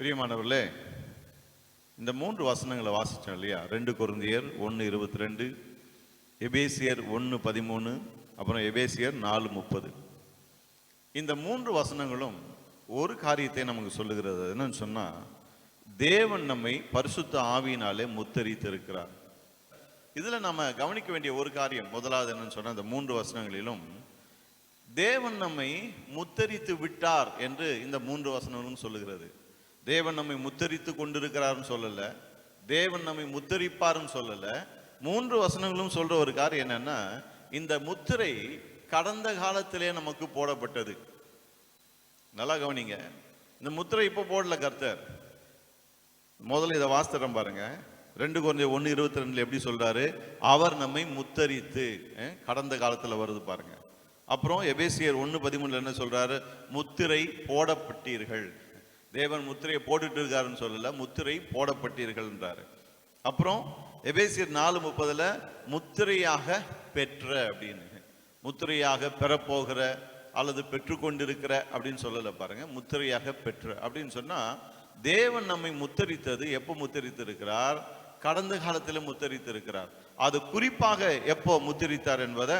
பிரியமானவர்களே இந்த மூன்று வசனங்களை வாசித்தோம் இல்லையா? ரெண்டு குருந்தியர் ஒன்று இருபத்தி ரெண்டு எபேசியர் ஒன்று பதிமூணு அப்புறம் எபேசியர் நாலு முப்பது. இந்த மூன்று வசனங்களும் ஒரு காரியத்தை நமக்கு சொல்லுகிறது. என்னன்னு சொன்னால் தேவன் நம்மை பரிசுத்த ஆவியினாலே முத்தரித்து இருக்கிறார் இதில் நம்ம கவனிக்க வேண்டிய ஒரு காரியம் முதலாவது என்னன்னு சொன்னால் இந்த மூன்று வசனங்களிலும் தேவன் நம்மை முத்தரித்து விட்டார் என்று இந்த மூன்று வசனங்களும் சொல்லுகிறது. தேவன் நம்மை முத்தரித்து கொண்டிருக்கிறார்னு சொல்லலை. தேவன் நம்மை முத்தரிப்பார்னு சொல்லலை. மூன்று வசனங்களும் சொல்ற ஒரு காரியம் என்னன்னா இந்த முத்திரை கடந்த காலத்திலே நமக்கு போடப்பட்டது. நல்லா கவனிங்க. இந்த முத்திரை இப்போ போடல கர்த்தர். முதல்ல இதை வாஸ்திரம் பாருங்க. ரெண்டு குறைஞ்ச ஒன்று இருபத்தி ரெண்டுல எப்படி சொல்றாரு? அவர் நம்மை முத்தரித்து கடந்த காலத்தில் வருது பாருங்க. அப்புறம் எபேசியர் ஒன்று பதிமூணுல என்ன சொல்றாரு? முத்திரை போடப்பட்டீர்கள். தேவன் முத்திரையை போட்டுட்டு இருக்காருன்னு சொல்லல முத்திரை போடப்பட்டீர்கள்ன்றார். அப்புறம் எபேசியர் நாலு முப்பதில் முத்திரையாக பெற்ற அப்படின்னு. முத்திரையாக பெறப்போகிற அல்லது பெற்றுக்கொண்டிருக்கிற அப்படின்னு சொல்லலை பாருங்க முத்திரையாக பெற்ற. அப்படின்னு சொன்னால் தேவன் நம்மை முத்தரித்தது எப்போ முத்தரித்திருக்கிறார்? கடந்த காலத்தில் முத்தரித்திருக்கிறார். அது குறிப்பாக எப்போ முத்தரித்தார் என்பதை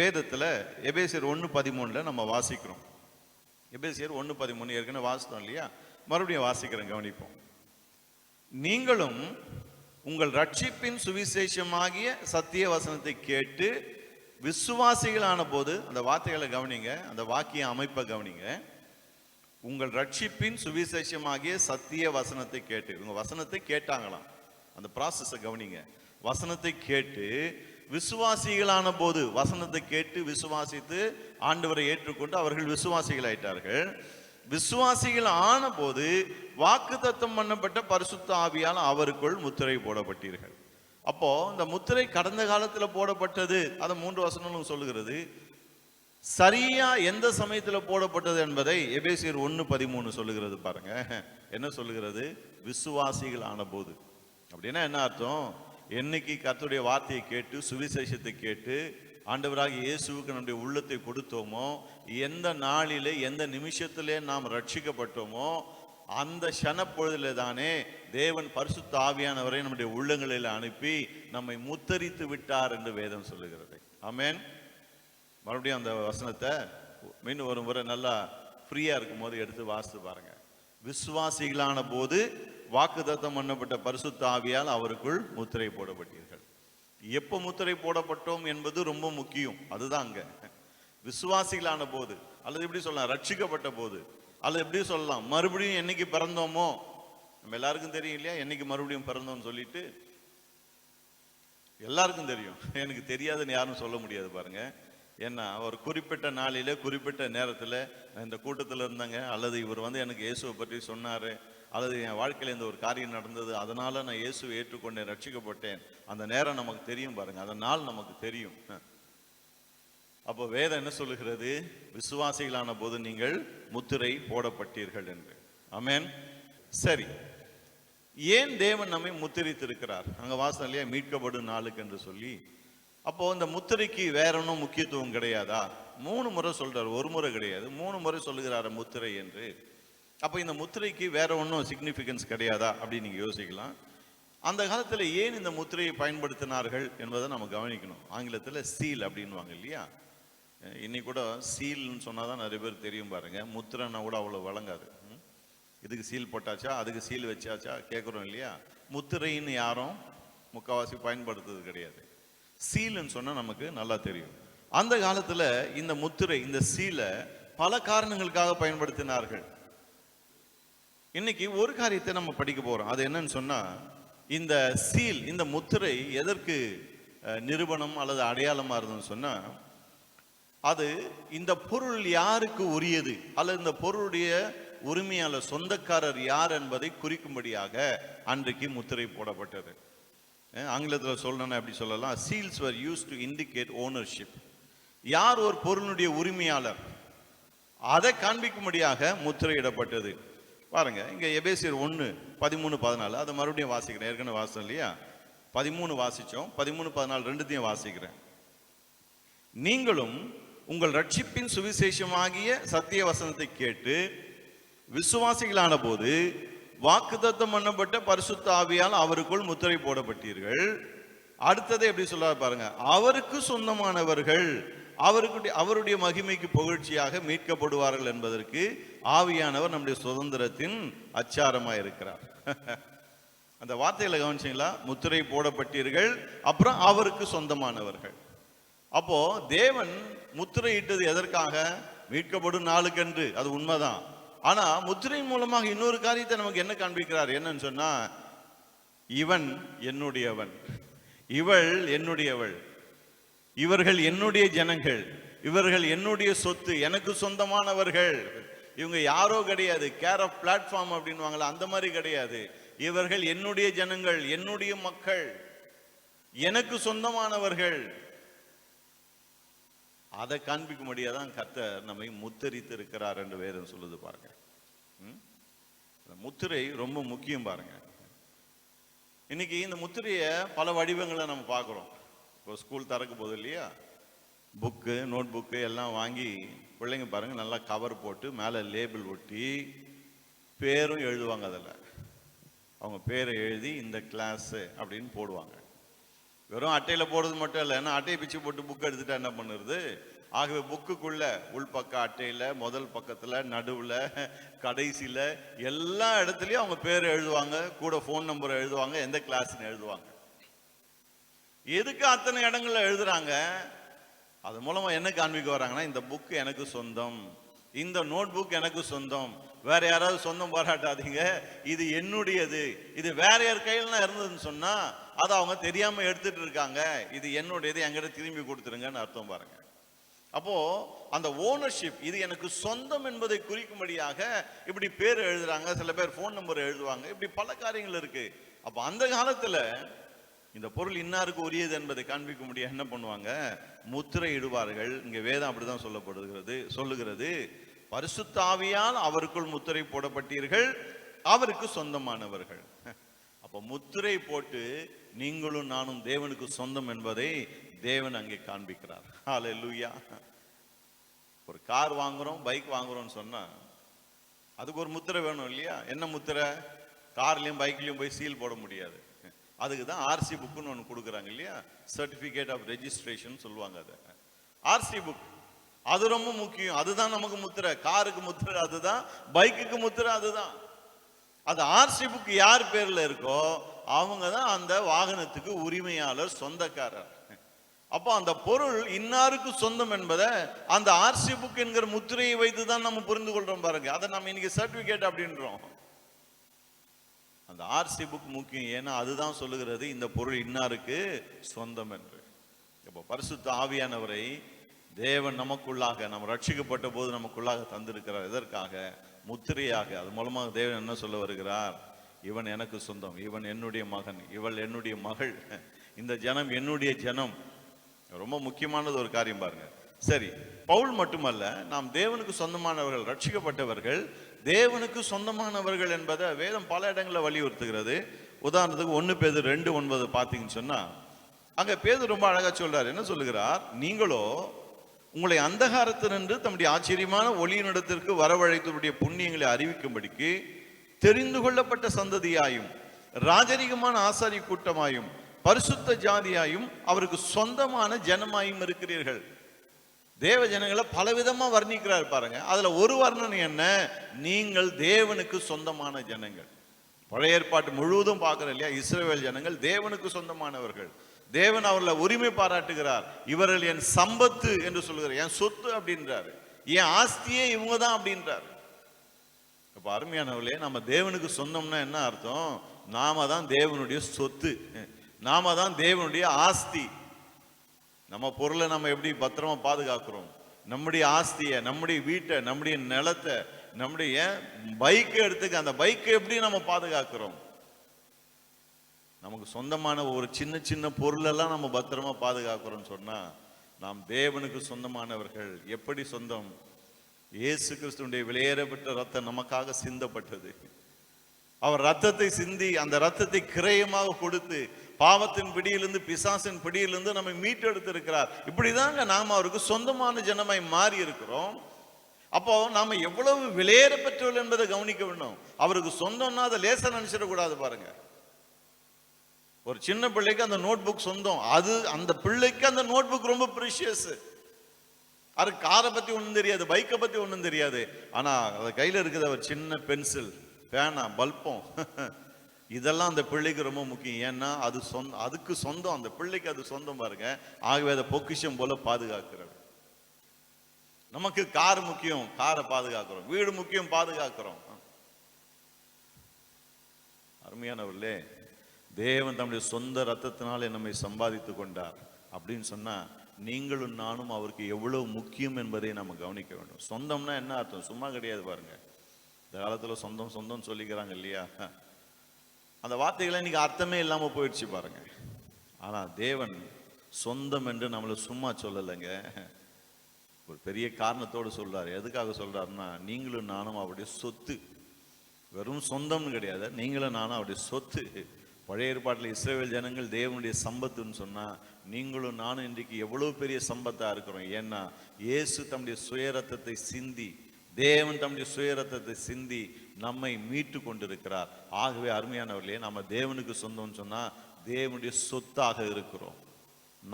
வேதத்தில் எபேசியர் ஒன்று பதிமூணில் நம்ம வாசிக்கிறோம். எபேசியர் ஒன்று பதிமூணு ஏற்கனவே வாசித்தோம் இல்லையா? மறுபடியும் வாசிக்கிறேன் கவனிப்போம். நீங்களும் உங்கள் ரட்சிப்பின் சுவிசேஷமாகிய சத்திய வசனத்தை கேட்டு விசுவாசிகளான போது அந்த வார்த்தைகளை கவனிங்க அந்த வாக்கிய அமைப்பை கவனிங்க. உங்கள் ரட்சிப்பின் சுவிசேஷமாகிய சத்திய வசனத்தை கேட்டு இவங்க வசனத்தை கேட்டாங்களாம். அந்த ப்ராசஸை கவனிங்க. வசனத்தை கேட்டு விசுவாசிகளான போது வசனத்தை கேட்டு விசுவாசித்து ஆண்டவரை ஏற்றுக்கொண்டு அவர்கள் விசுவாசிகள் ஆயிட்டார்கள் விசுவாசிகள் ஆன போது வாக்குத்தத்தம் பண்ணப்பட்ட பரிசுத்த ஆவியால் அவருக்குள் முத்திரை போடப்பட்டீர்கள். அப்போ இந்த முத்திரை கடந்த காலத்துல போடப்பட்டது அதை மூன்று வசனங்களும் சொல்லுகிறது. சரியா எந்த சமயத்துல போடப்பட்டது என்பதை எபேசியர் ஒன்று பதிமூணு சொல்லுகிறது பாருங்க. என்ன சொல்லுகிறது? விசுவாசிகள் ஆன போது. அப்படின்னா என்ன அர்த்தம்? என்னைக்கு கர்த்தருடைய வார்த்தையை கேட்டு சுவிசேஷத்தை கேட்டு ஆண்டவராக இயேசுவுக்கு நம்முடைய உள்ளத்தை கொடுத்தோமோ எந்த நாளிலே எந்த நிமிஷத்திலே நாம் ரட்சிக்கப்பட்டோமோ அந்த க்ஷணப்பொழுதிலே தானே தேவன் பரிசுத்த ஆவியானவரை நம்முடைய உள்ளங்களில் அனுப்பி நம்மை முத்தரித்து விட்டார் என்று வேதம் சொல்லுகிறது. ஆமேன் மறுபடியும் அந்த வசனத்தை மீண்டும் ஒரு முறை நல்லா ஃப்ரீயாக இருக்கும் போது எடுத்து வாசித்து பாருங்கள் விசுவாசிகளான போது வாக்குத்தத்தம் பண்ணப்பட்ட பரிசுத்த ஆவியால் அவருக்குள் முத்திரை போடப்பட்டீர்கள். எப்போ முத்திரை போடப்பட்டோம் என்பது ரொம்ப முக்கியம். அதுதான் அங்கே. விசுவாசிகளான போது அல்லது எப்படி சொல்லலாம் ரட்சிக்கப்பட்ட போது அல்லது எப்படி சொல்லலாம் மறுபடியும் என்னைக்கு பிறந்தோமோ நம்ம எல்லாருக்கும் தெரியும் இல்லையா? என்னைக்கு மறுபடியும் பிறந்தோம்னு சொல்லிட்டு எல்லாருக்கும் தெரியும். எனக்கு தெரியாதுன்னு யாரும் சொல்ல முடியாது பாருங்க. ஏன்னா ஒரு குறிப்பிட்ட நாளில குறிப்பிட்ட நேரத்தில் இந்த கூட்டத்தில் இருந்தாங்க. அல்லது இவர் வந்து எனக்கு இயேசுவை பற்றி சொன்னார். அல்லது என் வாழ்க்கையில் இந்த ஒரு காரியம் நடந்தது அதனால் நான் இயேசுவை ஏற்றுக்கொண்டேன் ரட்சிக்கப்பட்டேன். அந்த நேரம் நமக்கு தெரியும் பாருங்கள் அந்த நாள் நமக்கு தெரியும். அப்போ வேதம் என்ன சொல்லுகிறது? விசுவாசிகளான போது நீங்கள் முத்திரை போடப்பட்டீர்கள் என்று. அமேன் சரி. ஏன் தேவன் நம்மை முத்திரித்திருக்கிறார்? அங்கே வாசம் இல்லையா? மீட்கப்படும் நாளுக்கு என்று சொல்லி. அப்போ இந்த முத்திரைக்கு வேற ஒன்றும் முக்கியத்துவம் கிடையாதா? மூணு முறை சொல்கிறார் ஒரு முறை கிடையாது. மூணு முறை சொல்லுகிறார் முத்திரை என்று. அப்போ இந்த முத்திரைக்கு வேற ஒன்றும் சிக்னிஃபிகன்ஸ் கிடையாதா அப்படின்னு நீங்கள் யோசிக்கலாம். அந்த காலத்தில் ஏன் இந்த முத்திரையை பயன்படுத்தினார்கள் என்பதை நம்ம கவனிக்கணும். ஆங்கிலத்தில் சீல் அப்படின்வாங்க இல்லையா? இன்னைக்கு கூட சீல்னு சொன்னாதான் நிறைய பேர் தெரியும் பாருங்கள் முத்திரைன்னா கூட அவ்வளோ வழங்காது. இதுக்கு சீல் போட்டாச்சா? அதுக்கு சீல் வச்சாச்சா? கேட்குறோம் இல்லையா? முத்திரைன்னு யாரும் முக்கால்வாசி பயன்படுத்துறது கிடையாது. சீல்னு சொன்னால் நமக்கு நல்லா தெரியும். அந்த காலத்தில் இந்த முத்திரை இந்த சீலை பல காரணங்களுக்காக பயன்படுத்தினார்கள். இன்னைக்கு ஒரு காரியத்தை நம்ம படிக்க போறோம். அது என்னன்னு சொன்னா இந்த சீல் இந்த முத்திரை எதற்கு நிறுவனம் அல்லது அடையாளமா இருந்ததுன்னு சொன்னா அது இந்த பொருள் யாருக்கு உரியது? அல்லது இந்த பொருளுடைய உரிமையாளர் சொந்தக்காரர் யார் என்பதை குறிக்கும்படியாக அன்றைக்கு முத்திரை போடப்பட்டது. ஆங்கிலத்தில் சொல்லணும் அப்படி சொல்லலாம்? Seals are use to indicate ownership யார் ஒரு பொருளுடைய உரிமையாளர்? அதை காண்பிக்கும்படியாக முத்திரையிடப்பட்டது. பாருங்க இங்கே எபேசியர் ஒன்று பதிமூணு பதினாலு அதை மறுபடியும் வாசிக்கிறேன் ஏற்கனவே வாசம் இல்லையா? பதிமூணு வாசிச்சோம் பதிமூணு பதினாலு ரெண்டுத்தையும் வாசிக்கிறேன். நீங்களும் உங்கள் ரட்சிப்பின் சுவிசேஷமாகிய சத்திய வசனத்தை கேட்டு விசுவாசிகளான போது வாக்குத்தத்தம் பண்ணப்பட்ட பரிசுத்த ஆவியால் அவருக்குள் முத்திரை போடப்பட்டீர்கள். அடுத்தது எப்படி சொல்றாரு பாருங்க அவருக்கு சொந்தமானவர்கள் அவருக்கு அவருடைய மகிமைக்கு புகழ்ச்சியாக மீட்கப்படுவார்கள் என்பதற்கு ஆவியானவர் நம்முடைய சுதந்திரத்தின் அச்சாரமாக இருக்கிறார். அந்த வார்த்தையில் கவனிச்சிங்களா? முத்திரை போடப்பட்டீர்கள் அப்புறம் அவருக்கு சொந்தமானவர்கள். அப்போ தேவன் முத்திரையிட்டது எதற்காக? மீட்கப்படும் நாளுக்கென்று அது உண்மைதான். ஆனா முத்திரையின் மூலமாக இன்னொரு காரியத்தை நமக்கு என்ன காண்பிக்கிறார்? என்னன்னு சொன்னா இவன் என்னுடையவன். இவள் என்னுடையவள். இவர்கள் என்னுடைய ஜனங்கள் இவர்கள் என்னுடைய சொத்து எனக்கு சொந்தமானவர்கள். இவங்க யாரோ கிடையாது கேர் ஆஃப் பிளாட்ஃபார்ம் அப்படின்வாங்களா அந்த மாதிரி கிடையாது. இவர்கள் என்னுடைய ஜனங்கள் என்னுடைய மக்கள் எனக்கு சொந்தமானவர்கள். அதை காண்பிக்க முடியாதான் கர்த்தர் நம்மை முத்தரித்து இருக்கிறார் என்று வேதம் சொல்லுது பாருங்க. முத்திரை ரொம்ப முக்கியம் பாருங்க. இன்னைக்கு இந்த முத்திரையை பல வடிவங்களை நம்ம பார்க்குறோம். இப்போ ஸ்கூல் திறக்க போகுது இல்லையா? புக்கு நோட் புக்கு எல்லாம் வாங்கி பிள்ளைங்க பாருங்கள் நல்லா கவர் போட்டு மேலே லேபிள் ஒட்டி பேரும் எழுதுவாங்க அதில். அவங்க பேரை எழுதி இந்த கிளாஸு அப்படின்னு போடுவாங்க. வெறும் அட்டையில் போடுறது மட்டும் இல்லை ஏன்னா அட்டையை பிச்சு போட்டு புக் எடுத்துட்டா என்ன பண்ணுறது? ஆகவே புக்குக்குள்ள உள்பக்க அட்டையில் முதல் பக்கத்தில் நடுவில் கடைசியில் எல்லா இடத்துலையும் அவங்க பேர் எழுதுவாங்க கூட ஃபோன் நம்பர் எழுதுவாங்க எந்த கிளாஸ்ன்னு எழுதுவாங்க. எதுக்கு அத்தனை இடங்கள்ல எழுதுறாங்க? அது மூலமா என்ன காண்பிக்க வராங்கன்னா இந்த புக் எனக்கு சொந்தம். இந்த நோட் புக் எனக்கு சொந்தம். வேற யாராவது சொந்தம் பாராட்டாதீங்க. இது என்னுடையது. இது வேற யார் கையிலாம் இருந்ததுன்னு சொன்னா அதை அவங்க தெரியாம எடுத்துட்டு இருக்காங்க. இது என்னுடையது என்கிட்ட திரும்பி கொடுத்துருங்கன்னு அர்த்தம் பாருங்க. அப்போ அந்த ஓனர்ஷிப் இது எனக்கு சொந்தம் என்பதை குறிக்கும்படியாக இப்படி பேர் எழுதுறாங்க. சில பேர் ஃபோன் நம்பர் எழுதுவாங்க. இப்படி பல காரியங்கள் இருக்கு. அப்போ அந்த காலத்துல இந்த பொருள் இன்னாருக்கு உரியது என்பதை காண்பிக்க முடிய என்ன பண்ணுவாங்க? முத்திரை இடுவார்கள். இங்கே வேதம் அப்படிதான் சொல்லப்படுகிறது சொல்லுகிறது. பரிசுத்தாவியால் அவருக்குள் முத்திரை போடப்பட்டீர்கள் அவருக்கு சொந்தமானவர்கள். அப்போ முத்திரை போட்டு நீங்களும் நானும் தேவனுக்கு சொந்தம் என்பதை தேவன் அங்கே காண்பிக்கிறார். ஹalleluya. ஒரு கார் வாங்குறோம் பைக் வாங்குறோம்னு சொன்னா அதுக்கு ஒரு முத்திரை வேணும் இல்லையா? என்ன முத்திரை? கார்லேயும் பைக்லேயும் போய் சீல் போட முடியாது. அதுக்கு தான் ஆர்சி புக்குன்னு ஒன்று கொடுக்குறாங்க இல்லையா? சர்டிஃபிகேட் ஆஃப் ரெஜிஸ்ட்ரேஷன் சொல்லுவாங்க அதை. ஆர்சி புக் அது ரொம்ப முக்கியம். அதுதான் நமக்கு முத்திரை. காருக்கு முத்திரை அதுதான். பைக்குக்கு முத்திரை அதுதான். அது ஆர்சி புக் யார் பேரில் இருக்கோ அவங்க தான் அந்த வாகனத்துக்கு உரிமையாளர் சொந்தக்காரர். அப்போ அந்த பொருள் இன்னாருக்கு சொந்தம் என்பதை அந்த ஆர்சி புக் என்கிற முத்திரையை வைத்து தான் நம்ம புரிந்து கொள்றோம் பாருங்க. அதை நம்ம இன்னைக்கு சர்டிபிகேட் அப்படின்றோம். அந்த ஆர்சி புக் முக்கியம். ஏன்னா அதுதான் சொல்லுகிறது இந்த பொருள் இன்னாருக்கு? சொந்தம் என்று. இப்போ பரிசுத்த ஆவியானவரை தேவன் நமக்குள்ளாக நம்ம ரட்சிக்கப்பட்ட போது நமக்குள்ளாக தந்திருக்கிறார். எதற்காக? முத்திரையாக. அது மூலமாக தேவன் என்ன சொல்ல வருகிறார்? இவன் எனக்கு சொந்தம். இவன் என்னுடைய மகன். இவள் என்னுடைய மகள். இந்த ஜனம் என்னுடைய ஜனம். ரொம்ப முக்கியமானது ஒரு காரியம் பாருங்க. சரி பவுல் மட்டுமல்ல நாம் தேவனுக்கு சொந்தமானவர்கள் ரட்சிக்கப்பட்டவர்கள் தேவனுக்கு சொந்தமானவர்கள் என்பதை வேதம் பல இடங்களில் வலியுறுத்துகிறது. உதாரணத்துக்கு ஒன்று பேது ரெண்டு ஒன்பது பார்த்தீங்கன்னு சொன்னால் அங்கே பேது ரொம்ப அழகாக சொல்கிறார் என்ன சொல்லுகிறார்? நீங்களோ உங்களை அந்தகாரத்தினின்று தம்முடைய ஆச்சரியமான ஒளியினிடத்திற்கு வரவழைத்தவருடைய புண்ணியங்களை அறிவிக்கும்படிக்கு தெரிந்து கொள்ளப்பட்ட சந்ததியாயும் ராஜரிகமான ஆசாரி கூட்டமாயும் பரிசுத்த ஜாதியாயும் அவருக்கு சொந்தமான ஜனமாயும் இருக்கிறீர்கள். தேவ ஜனங்களை பலவிதமாக வர்ணிக்கிறார் பாருங்க. அதில் ஒரு வர்ணனை என்ன? நீங்கள் தேவனுக்கு சொந்தமான ஜனங்கள். பழைய ஏற்பாட்டு முழுவதும் பார்க்குறோம் இல்லையா? இஸ்ரேல் ஜனங்கள் தேவனுக்கு சொந்தமானவர்கள். தேவன் அவர்களை உரிமை பாராட்டுகிறார். இவர்கள் என் சம்பத்து என்று சொல்கிறார். என் சொத்து அப்படின்றாரு. என் ஆஸ்தியே இவங்க தான் அப்படின்றாரு. இப்போ அருமையானவர்களே நம்ம தேவனுக்கு சொந்தம்னா என்ன அர்த்தம்? நாம தான் தேவனுடைய சொத்து. நாம தான் தேவனுடைய ஆஸ்தி. நம்ம பொருளை நம்ம எப்படி பத்திரமா பாதுகாக்கிறோம்? நம்முடைய ஆஸ்தியை நம்முடைய வீட்டை நம்முடைய நிலத்தை நம்முடைய பைக்கை எடுத்துக்க அந்த பைக்கை எப்படி நம்ம பாதுகாக்கிறோம்? நமக்கு சொந்தமான ஒரு சின்ன சின்ன பொருளெல்லாம் நம்ம பத்திரமா பாதுகாக்கிறோம்னு சொன்னா நாம் தேவனுக்கு சொந்தமானவர்கள். எப்படி சொந்தம்? இயேசு கிறிஸ்துடைய விலையேறப்பட்ட ரத்தம் நமக்காக சிந்தப்பட்டது. அவர் ரத்தத்தை சிந்தி அந்த ரத்தத்தை கிரயமாக கொடுத்து பாவத்தின் பிடியிலிருந்து பிசாசின் பிடியிலிருந்து நம்மை மீட்டெடுத்திருக்கிறார். இப்படிதாங்க நாம் அவருக்கு சொந்தமான ஜனமாய் மாறி இருக்கிறோம் அப்போ நாம் எவ்வளவு விலையேற பெற்றவர்கள் என்பதை கவனிக்க வேண்டும். அவருக்கு சொந்தம்னா அதை லேசாக நினைச்சிடக்கூடாது பாருங்க. ஒரு சின்ன பிள்ளைக்கு அந்த நோட் புக் சொந்தம். அது அந்த பிள்ளைக்கு அந்த நோட் புக் ரொம்ப ப்ரிஷியஸ் அது காரை பத்தி ஒன்றும் தெரியாது பைக்கை பத்தி ஒன்றும் தெரியாது. ஆனால் அதை கையில் இருக்குது அவர் சின்ன பென்சில் பேனா பல்பம். இதெல்லாம் அந்த பிள்ளைக்கு ரொம்ப முக்கியம். ஏன்னா அது சொந்த அதுக்கு சொந்தம். அந்த பிள்ளைக்கு அது சொந்தம் பாருங்க. ஆகவே அதை பொக்கிஷம் போல பாதுகாக்கிறது. நமக்கு கார் முக்கியம் காரை பாதுகாக்கிறோம். வீடு முக்கியம் பாதுகாக்கிறோம். அருமையானவர்களே தேவன் தம்முடைய சொந்த ரத்தத்தினாலே நம்மை சம்பாதித்து கொண்டார். அப்படின்னு சொன்னா நீங்களும் நானும் அவருக்கு எவ்வளவு முக்கியம் என்பதை நம்ம கவனிக்க வேண்டும். சொந்தம்னா என்ன அர்த்தம்? சும்மா கிடையாது பாருங்க. இந்த காலத்துல சொந்தம் சொந்தம் சொல்லிக்கிறாங்க இல்லையா? அந்த வார்த்தைகளை இன்னைக்கு அர்த்தமே இல்லாமல் போயிடுச்சு பாருங்க. ஆனா தேவன் சொந்தம் என்று நம்மளை சும்மா சொல்லலைங்க. ஒரு பெரிய காரணத்தோடு சொல்றாரு. எதுக்காக சொல்றாருன்னா நீங்களும் நானும் அவருடைய சொத்து. வெறும் சொந்தம்னு கிடையாது. நீங்களும் நானும் அவருடைய சொத்து. பழைய ஏற்பாட்டில் இஸ்ரேல் ஜனங்கள் தேவனுடைய சம்பத்துன்னு சொன்னா நீங்களும் நானும் இன்றைக்கு எவ்வளவு பெரிய சம்பத்தா இருக்கிறோம். ஏன்னா இயேசு தம்முடைய சுயரத்தத்தை சிந்தி தேவன் தம்முடைய சுயரத்தத்தை சிந்தி நம்மை மீட்டு கொண்டிருக்கிறார். ஆகவே அருமையானவர்களே நம்ம தேவனுக்கு சொந்தம்னு சொன்னால் தேவனுடைய சொத்தாக இருக்கிறோம்.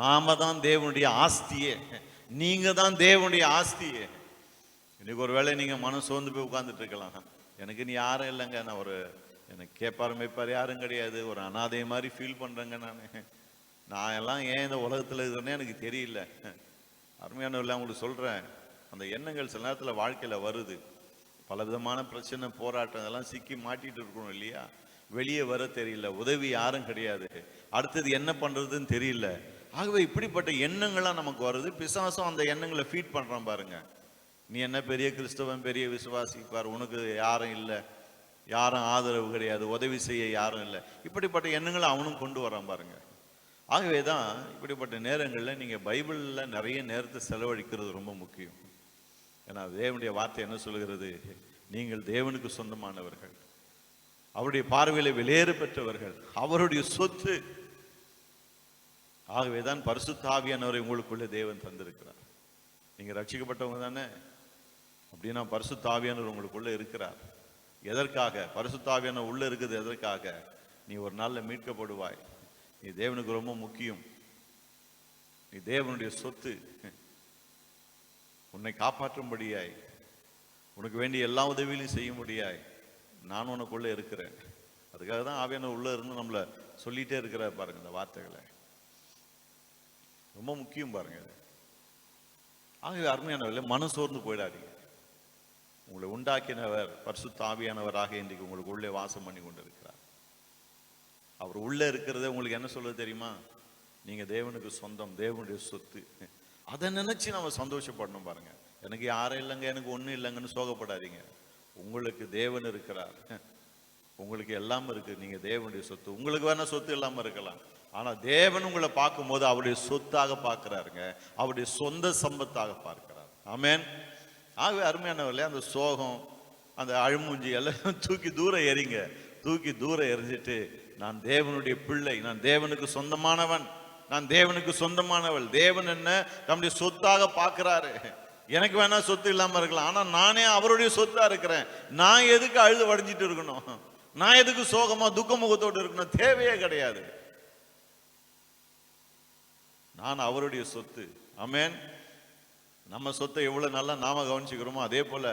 நாம தான் தேவனுடைய ஆஸ்தியே. நீங்கள் தான் தேவனுடைய ஆஸ்தியே. இன்னைக்கு ஒரு வேளை நீங்கள் மனம் சோர்ந்து போய் உட்காந்துட்டு இருக்கலாம். எனக்கு நீ யாரும் இல்லைங்க. நான் ஒரு எனக்கு கேட்பார் மேய்ப்பார் யாரும் கிடையாது. ஒரு அனாதை மாதிரி ஃபீல் பண்ணுறேங்க நான். நான் எல்லாம் ஏன் இந்த உலகத்தில் இருக்கிறேன்னு எனக்கு தெரியல. அருமையானவர்கள் உங்களுக்கு சொல்கிறேன் அந்த எண்ணங்கள் சில நேரத்தில் வாழ்க்கையில் வருது. பல விதமான பிரச்சனை போராட்டம் இதெல்லாம் சிக்கி மாட்டிகிட்டு இருக்கணும் இல்லையா? வெளியே வர தெரியல உதவி யாரும் கிடையாது. அடுத்தது என்ன பண்ணுறதுன்னு தெரியல. ஆகவே இப்படிப்பட்ட எண்ணங்கள்லாம் நமக்கு வருது. பிசாசம் அந்த எண்ணங்களை ஃபீட் பண்ணுறான் பாருங்க. நீ என்ன பெரிய கிறிஸ்தவன் பெரிய விசுவாசி பாரு உனக்கு யாரும் இல்லை. யாரும் ஆதரவு கிடையாது உதவி செய்ய யாரும் இல்லை. இப்படிப்பட்ட எண்ணங்களை அவனும் கொண்டு வரான் பாருங்க. ஆகவே தான் இப்படிப்பட்ட நேரங்களில் நீங்கள் பைபிளில் நிறைய நேரத்தை செலவழிக்கிறது ரொம்ப முக்கியம். ஏன்னா தேவனுடைய வார்த்தை என்ன சொல்கிறது நீங்கள் தேவனுக்கு சொந்தமானவர்கள். அவருடைய பார்வையில் வெளியேறு பெற்றவர்கள். அவருடைய சொத்து. ஆகவே தான் பரிசுத்த ஆவியானவரை உங்களுக்குள்ளே தேவன் தந்திருக்கிறார். நீங்க ரட்சிக்கப்பட்டவங்க தானே? அப்படின்னா பரிசுத்த ஆவியானவர் உங்களுக்குள்ள இருக்கிறார். எதற்காக? பரிசுத்த ஆவியானவர் உள்ள இருக்குது எதற்காக? நீ ஒரு நாள்ல மீட்கப்படுவாய். நீ தேவனுக்கு ரொம்ப முக்கியம். நீ தேவனுடைய சொத்து. உன்னை காப்பாற்றும்படியாய் உனக்கு வேண்டிய எல்லா உதவிகளையும் செய்யும்படியாய் நான் உனக்குள்ளே இருக்கிறேன். அதுக்காக தான் ஆவியானவர் உள்ள இருந்து நம்மள சொல்லிட்டே இருக்கிறார் பாருங்க இந்த வார்த்தைகளை. ரொம்ப முக்கியம் பாருங்க இது. ஆகவே அருமையானவர்களே மனம் சோர்ந்து போயிடாதீங்க. உங்களை உண்டாக்கினவர் பரிசு தாவியானவராக இன்றைக்கு உங்களுக்கு உள்ளே வாசம் பண்ணி கொண்டிருக்கிறார். அவர் உள்ளே இருக்கிறத உங்களுக்கு என்ன சொல்றது தெரியுமா? நீங்க தேவனுக்கு சொந்தம் தேவனுடைய சொத்து. அதை நினைச்சு நம்ம சந்தோஷப்படணும் பாருங்க. எனக்கு யாரும் இல்லைங்க எனக்கு ஒன்றும் இல்லைங்கன்னு சோகப்படாதீங்க. உங்களுக்கு தேவன் இருக்கிறார். உங்களுக்கு எல்லாம் இருக்கு. நீங்க தேவனுடைய சொத்து. உங்களுக்கு வேணா சொத்து இல்லாம இருக்கலாம். ஆனா தேவன் உங்களை பார்க்கும்போது அவருடைய சொத்தாக பார்க்கிறாருங்க. அவருடைய சொந்த சம்பத்தாக பார்க்கிறார். ஆமேன் ஆகவே அருமையானவர்களே அந்த சோகம் அந்த அழுமூஞ்சி எல்லாம் தூக்கி தூரம் எறிங்க. தூக்கி தூரம் எறிஞ்சிட்டு நான் தேவனுடைய பிள்ளை நான் தேவனுக்கு சொந்தமானவன். நான் தேவனுக்கு சொந்தமானவள். தேவன் என்ன தம்முடைய சொத்தாக பார்க்குறாரு. எனக்கு வேணா சொத்து இல்லாமல் இருக்கலாம். ஆனால் நானே அவருடைய சொத்தாக இருக்கிறேன். நான் எதுக்கு அழுது வடைஞ்சிட்டு இருக்கணும்? நான் எதுக்கு சோகமாக துக்க முகத்தோடு இருக்கணும்? தேவையே கிடையாது. நான் அவருடைய சொத்து. அமேன் நம்ம சொத்தை எவ்வளோ நல்லா நாம கவனிச்சுக்கிறோமோ அதே போல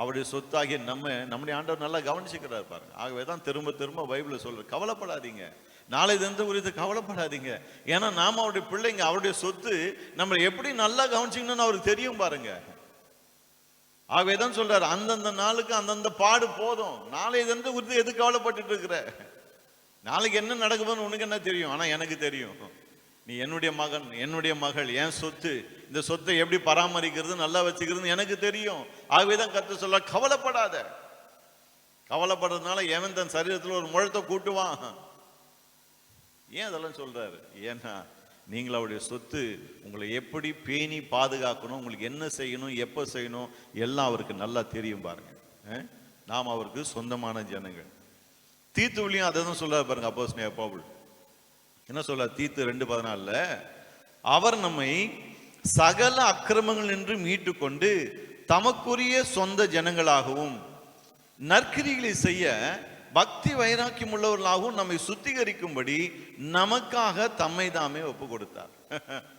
அவருடைய சொத்தாகி நம்ம நம்முடைய ஆண்டவர் நல்லா கவனிச்சுக்கிறார் பாருங்க. ஆகவே தான் திரும்ப திரும்ப பைபிளில் சொல்ற கவலைப்படாதீங்க. நாளை தினத்தை குறித்து கவலைப்படாதீங்க. ஏன்னா நாம அவருடைய பிள்ளைங்க அவருடைய சொத்து நம்மளை எப்படி நல்லா கவனிச்சிக்கணும்னு அவருக்கு தெரியும் பாருங்க. ஆகவே தான் சொல்றாரு அந்தந்த நாளுக்கு அந்தந்த பாடு போதும். நாளை தினத்தை குறித்து எது கவலைப்பட்டுட்டு இருக்கிற? நாளைக்கு என்ன நடக்குதுன்னு உனக்கு என்ன தெரியும்? ஆனால் எனக்கு தெரியும். நீ என்னுடைய மகன் என்னுடைய மகள் என் சொத்து இந்த சொத்தை எப்படி பராமரிக்கிறது நல்லா வச்சுக்கிறது எனக்கு தெரியும். ஆகவே தான் கற்று சொல்ல கவலைப்படாத. கவலைப்படுறதுனால எவன் தன் சரீரத்தில் ஒரு முழத்தை கூட்டுவான்? ஏன் அதெல்லாம் சொல்றாரு? ஏன்னா நீங்கள் அவருடைய சொத்து உங்களை எப்படி பேணி பாதுகாக்கணும் உங்களுக்கு என்ன செய்யணும் எப்போ செய்யணும் எல்லாம் அவருக்கு நல்லா தெரியும் பாருங்க. அஹ்? நாம் அவருக்கு சொந்தமான ஜனங்கள். தீத்துவிலையும் அதை தான் சொல்றாரு பாருங்க அப்போஸ் பவுல் என்ன சொல்ல தீத்து ரெண்டு பதினாலுல அவர் நம்மை சகல அக்கிரமங்கள் நின்று மீட்டு கொண்டு தமக்குரிய சொந்த ஜனங்களாகவும் நற்கிரிகளை செய்ய பக்தி வைராக்கியம் உள்ளவர்களாகவும் நம்மை சுத்திகரிக்கும்படி நமக்காக தம்மை தாமே ஒப்பு கொடுத்தார்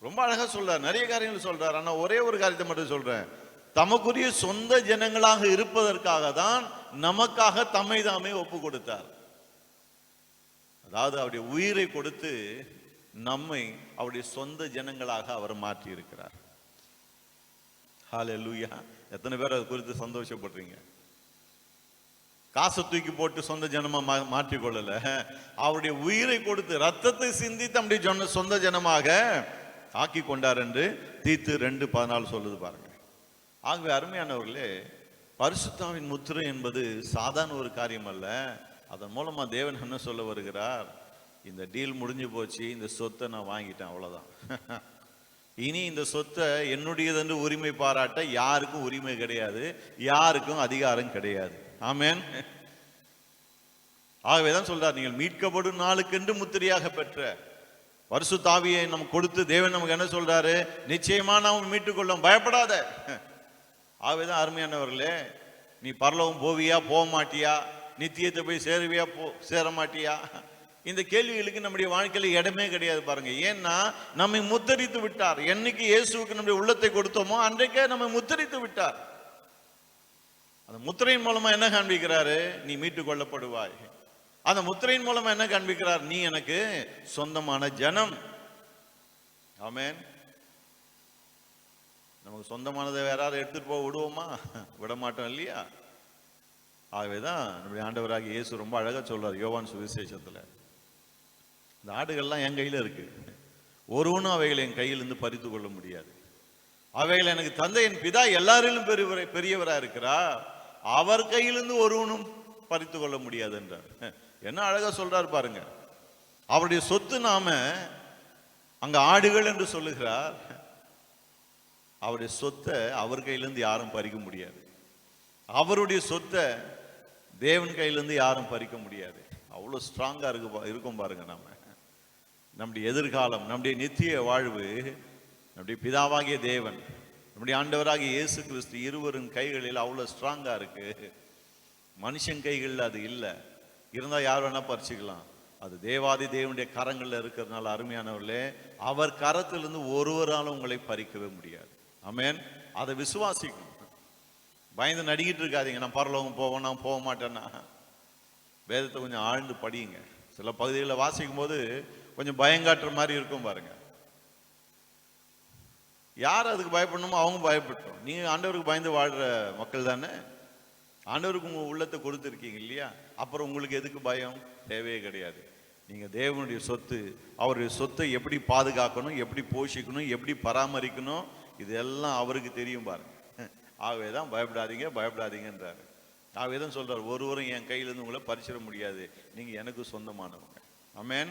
ரொம்ப அழகா சொல்றார். நிறைய காரியங்கள் சொல்றார். ஆனா ஒரே ஒரு காரியத்தை மட்டும் சொல்றேன். தமக்குரிய சொந்த ஜனங்களாக இருப்பதற்காக தான் நமக்காக தம்மை தாமே ஒப்பு கொடுத்தார் அதாவது அவருடைய உயிரை கொடுத்து நம்மை அவருடைய சொந்த ஜனங்களாக அவர் மாற்றி இருக்கிறார் ஹalleluya. எத்தனை பேர் அது குறித்து சந்தோஷப்படுறீங்க? காசை தூக்கி போட்டு சொந்த ஜனமாக மா- மாற்றிக்கொள்ளலை. அவருடைய உயிரை கொடுத்து ரத்தத்தை சிந்தி தம்முடைய சொன்ன சொந்த ஜனமாக ஆக்கி கொண்டார் என்று தீத்து ரெண்டு பதினாலு சொல்லுது பாருங்க. ஆகவே அருமையானவர்களே பரிசுத்தாவின் முத்திரை என்பது சாதாரண ஒரு காரியம் அல்ல. அதன் மூலமாக தேவன் என்ன சொல்ல வருகிறார்? இந்த டீல் முடிஞ்சு போச்சு இந்த சொத்தை நான் வாங்கிட்டேன் அவ்வளோதான் இனி இந்த சொத்தை என்னுடையது என்று உரிமை பாராட்ட யாருக்கும் உரிமை கிடையாது யாருக்கும் அதிகாரம் கிடையாது. ஆமேன். ஆகவே தான் சொல்றார் நீங்கள் மீட்கப்படும் நாளுக்கென்று முத்திரையாக பெற்ற வருஷ தாவியை நம்ம கொடுத்து தேவன் நமக்கு என்ன சொல்றாரு? நிச்சயமா நாம் மீட்டுக்கொள்ளும். பயப்படாத. ஆகவே தான் அருமையானவர்களே நீ பரலவும் போவியா? போக மாட்டியா நித்தியத்தை போய் சேருவியா? போ சேர மாட்டியா இந்த கேள்விகளுக்கு நம்முடைய வாழ்க்கையில் இடமே கிடையாது பாருங்க. ஏன்னா நம்மை முத்தரித்து விட்டார். என்னைக்கு இயேசுக்கு நம்முடைய உள்ளத்தை கொடுத்தோமோ அன்றைக்கே நம்மை முத்தரித்து விட்டார். அந்த முத்திரையின் மூலமா என்ன காண்பிக்கிறாரு? நீ மீட்டுக் கொள்ளப்படுவாய் அந்த முத்திரையின் மூலமா என்ன காண்பிக்கிறார்? நீ எனக்கு சொந்தமான ஜனம். ஆமேன். நமக்கு சொந்தமானதை வேற யாரும் எடுத்துட்டு போக விடுவோமா? விட மாட்டோம் இல்லையா? ஆகவேதான் நம்முடைய ஆண்டவராக இயேசு ரொம்ப அழகா சொல்றார் யோவான் சுவிசேஷத்துல. இந்த ஆடுகள்லாம் என் கையில இருக்கு. ஒருவனும் அவைகளை என் கையிலிருந்து பறித்து கொள்ள முடியாது. அவைகள் எனக்கு தந்தை என் பிதா எல்லாரிலும் பெரியவரை பெரியவரா இருக்கிறா அவர் கையிலிருந்து ஒருவனும் பறித்து கொள்ள முடியாது என்றார் என்ன அழகா சொல்றார் பாருங்க. அவருடைய சொத்து நாம அங்க ஆடுகள் என்று சொல்லுகிறார். அவருடைய சொத்தை அவர் கையிலிருந்து யாரும் பறிக்க முடியாது. அவருடைய சொத்தை தேவன் கையிலிருந்து யாரும் பறிக்க முடியாது. அவ்வளோ ஸ்ட்ராங்கா இருக்கு பா- இருக்கும் பாருங்க நாம. நம்முடைய எதிர்காலம் நம்முடைய நித்திய வாழ்வு நம்முடைய பிதாவாகிய தேவன் நம்முடைய ஆண்டவராக இயேசு கிறிஸ்து இருவரின் கைகளில் அவ்வளோ ஸ்ட்ராங்காக இருக்கு. மனுஷன் கைகளில் அது இல்லை. இருந்தால் யார் வேணால் பறிச்சுக்கலாம். அது தேவாதி தேவனுடைய கரங்களில் இருக்கிறதுனால அருமையானவர்களே அவர் கரத்திலிருந்து ஒருவராலும் உங்களை பறிக்கவே முடியாது. அமேன் அதை விசுவாசிக்கணும். பயந்து நடிக்கிட்டு இருக்காதீங்க. நான் பரலோகம் போவேன் நான் போக மாட்டேன்னா. வேதத்தை கொஞ்சம் ஆழ்ந்து படியுங்க. சில பகுதிகளில் வாசிக்கும் போது கொஞ்சம் பயங்காட்டுற மாதிரி இருக்கும் பாருங்கள் யார் அதுக்கு பயப்படணுமோ அவங்க பயப்பட்டோம் நீங்கள் ஆண்டவருக்கு பயந்து வாழ்கிற மக்கள் தானே? ஆண்டவருக்கு உங்கள் உள்ளத்தை கொடுத்துருக்கீங்க இல்லையா? அப்புறம் உங்களுக்கு எதுக்கு பயம்? தேவையே கிடையாது. நீங்கள் தேவனுடைய சொத்து அவருடைய சொத்தை எப்படி பாதுகாக்கணும் எப்படி போஷிக்கணும் எப்படி பராமரிக்கணும் இதெல்லாம் அவருக்கு தெரியும் பாருங்க. ஆகவே தான் பயப்படாதீங்க பயப்படாதீங்கன்றாரு. ஆகவே தான் சொல்கிறார் ஒருவரும் என் கையிலேருந்து உங்களை பறிச்சிட முடியாது. நீங்கள் எனக்கு சொந்தமானவங்க. அமேன்